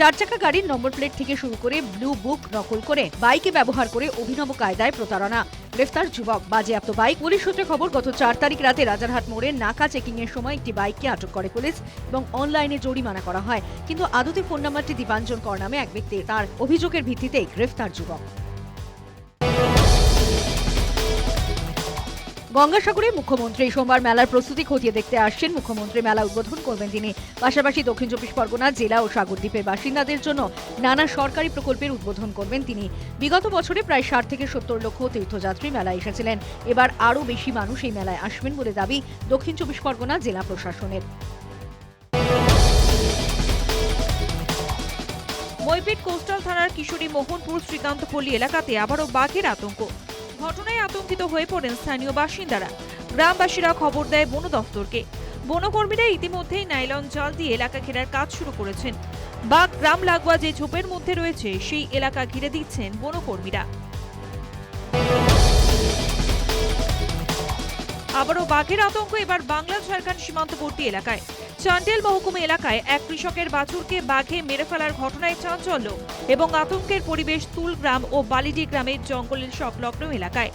চার চাকা গাড়ির নম্বর প্লেট থেকে শুরু করে ব্লু বুক নকল করে বাইকে ব্যবহার করে অভিনব কায়দায় প্রতারণা। গ্রেফতার যুবক, বাজেয়াপ্ত বাইক। পুলিশ সূত্রে খবর, গত চার তারিখ রাতে রাজারহাট মোড়ে নাকা চেকিং এর সময় একটি বাইককে আটক করে পুলিশ এবং অনলাইনে জরিমানা করা হয়। কিন্তু আদতে ফোন নাম্বারটি দীপাঞ্জন কর নামে এক ব্যক্তি তার অভিযোগের ভিত্তিতে গ্রেফতার যুবক। গঙ্গাসাগরে মুখ্যমন্ত্রী সোমবার মেলার প্রস্তুতি খতিয়ে দেখতে আসছেন মুখ্যমন্ত্রী মেলা উদ্বোধন করবেন তিনি। পাশাপাশি দক্ষিণ চব্বিশ পরগনা জেলা ও সাগরদ্বীপের বাসিন্দাদের জন্য নানা সরকারি প্রকল্পের উদ্বোধন করবেন তিনি। বিগত বছরে প্রায় ষাট থেকে সত্তর লক্ষ তীর্থযাত্রী মেলায় এসেছিলেন। এবার আরও বেশি মানুষ এই মেলায় আসবেন বলে দাবি দক্ষিণ চব্বিশ পরগনা জেলা প্রশাসনের। মইপিট কোস্টাল থানার কিশোরী মোহনপুর শ্রীকান্তপল্লী এলাকাতে আবারও বাঘের আতঙ্ক। ঘটনায় আতঙ্কিত হয়ে পড়েন স্থানীয় বাসিন্দারা। গ্রামবাসীরা খবর দেয় বন দফতরকে। বনকর্মীরা ইতিমধ্যেই নাইলন জাল দিয়ে এলাকা ঘেরার কাজ শুরু করেছেন। বাঘ, গ্রাম লাগোয়া যে ঝোপের মধ্যে রয়েছে, সেই এলাকা ঘিরে দিচ্ছেন বনকর্মীরা। আবারও বাঘের আতঙ্ক, এবার বাংলা ঝাড়খণ্ড সীমান্তবর্তী এলাকায়। চান্ডেল মহকুমা এলাকায় এক কৃষকের বাছুরকে বাঘে মেরে ফেলার ঘটনায় চাঞ্চল্য এবং আতঙ্কের পরিবেশ তুলগ্রাম ও বালিডি গ্রামের জঙ্গলের সংলগ্ন এলাকায়।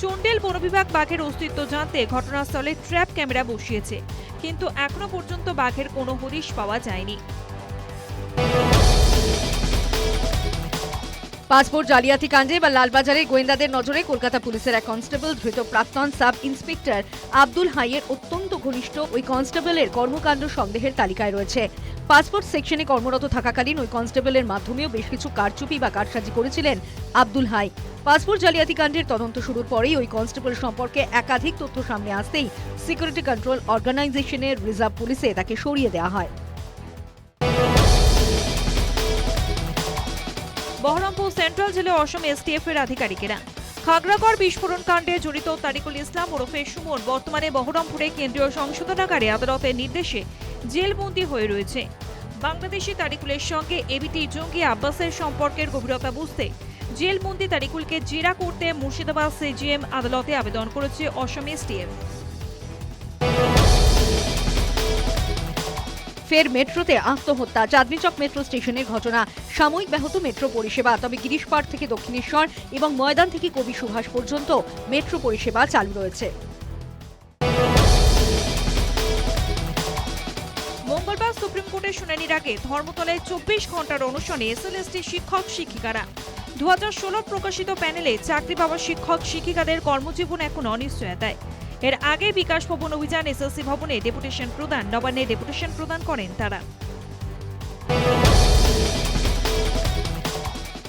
চন্ডেল বনবিভাগ বাঘের অস্তিত্ব জানতে ঘটনাস্থলে ট্র্যাপ ক্যামেরা বসিয়েছে, কিন্তু এখনও পর্যন্ত বাঘের কোনো হদিশ পাওয়া যায়নি। পাসপোর্ট জালিয়াতি কাণ্ডে বা লালবাজারে গোয়েন্দাদের নজরে কলকাতা পুলিশের এক কনস্টেবল, ধৃত প্রাক্তন সাব ইন্সপেক্টর আব্দুল হাইয়ের অত্যন্ত ঘনিষ্ঠ ওই কনস্টেবলের কর্মকাণ্ড সন্দেহের তালিকায় রয়েছে। পাসপোর্ট সেকশনে কর্মরত থাকাকালীন ওই কনস্টেবলের মাধ্যমেও বেশ কিছু কারচুপি বা কারসাজি করেছিলেন আব্দুল হাই। পাসপোর্ট জালিয়াতি কাণ্ডের তদন্ত শুরুর পরেই ওই কনস্টেবল সম্পর্কে একাধিক তথ্য সামনে আসতেই সিকিউরিটি কন্ট্রোল অর্গানাইজেশনের রিজার্ভ পুলিশে তাকে সরিয়ে দেওয়া হয়। বহরমপুর সেন্ট্রাল জেলে অসম এসটিএফ এর আধিকারিকেরা। খাগড়াগড় বিস্ফোরণ কাণ্ডে জড়িত তারিকুল ইসলাম ওরফে সুমন বর্তমানে বহরমপুরে কেন্দ্রীয় সংশোধনাগারে আদালতের নির্দেশে জেলবন্দি হয়ে রয়েছে। বাংলাদেশি তারিকুলের সঙ্গে এবিটি জঙ্গি আব্বাসের সম্পর্কের গভীরতা বুঝতে জেলবন্দি তারিকুলকে জেরা করতে মুর্শিদাবাদ সিজিএম আদালতে আবেদন করেছে অসম এসটিএফ। ফের মেট্রোতে আত্মহত্যা। চাঁদনিচক মেট্রো স্টেশনের ঘটনা। সাময়িক ব্যাহত মেট্রো পরিষেবা। তবে গিরিশপাড় থেকে দক্ষিণেশ্বর এবং ময়দান থেকে কবি সুভাষ পর্যন্ত মেট্রো পরিষেবা চালু রয়েছে। মঙ্গলবার সুপ্রিম কোর্টের শুনানির আগে ধর্মতলায় চব্বিশ ঘণ্টার অনুষ্ঠানে এসএলএসটি শিক্ষক, শিক্ষিকারা। দু হাজার ষোলো প্রকাশিত প্যানেলে চাকরি পাওয়া শিক্ষক, শিক্ষিকাদের কর্মজীবন এখন অনিশ্চয়তায়। এর আগে বিকাশ ভবন অভিযান, এসএলসি ভবনে ডেপুটেশন প্রদান, নবান্নে ডেপুটেশন প্রদান করেন তারা।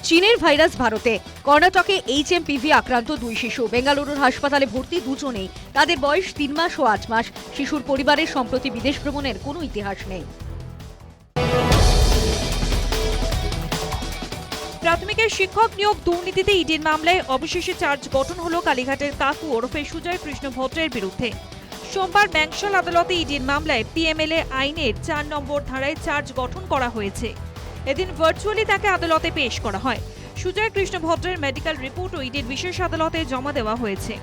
চীনের ভাইরাস ভারতে। কর্ণাটকে এইচএমপিভি আক্রান্ত দুই শিশু। বেঙ্গালুরুর হাসপাতালে ভর্তি দুজনেই। তাদের বয়স তিন মাস ও আট মাস। শিশুর পরিবারের সম্প্রতি বিদেশ ভ্রমণের কোনো ইতিহাস নেই। প্রাথমিকের শিক্ষক নিয়োগ দুর্নীতিতে ইডির মামলায় অবশেষে চার্জ গঠন হলো কালীঘাটের কাকু ওরফে সুজয় কৃষ্ণ ভট্টের বিরুদ্ধে। সোমবার ব্যাংশল আদালতে ইডির মামলায় পিএমএলএ আইনের চার নম্বর ধারায় চার্জ গঠন করা হয়েছে। এদিন ভার্চুয়ালি তাকে আদালতে পেশ করা হয়। সুজয় কৃষ্ণ ভট্টের মেডিকেল রিপোর্টও ইডির বিশেষ আদালতে জমা দেওয়া হয়েছে।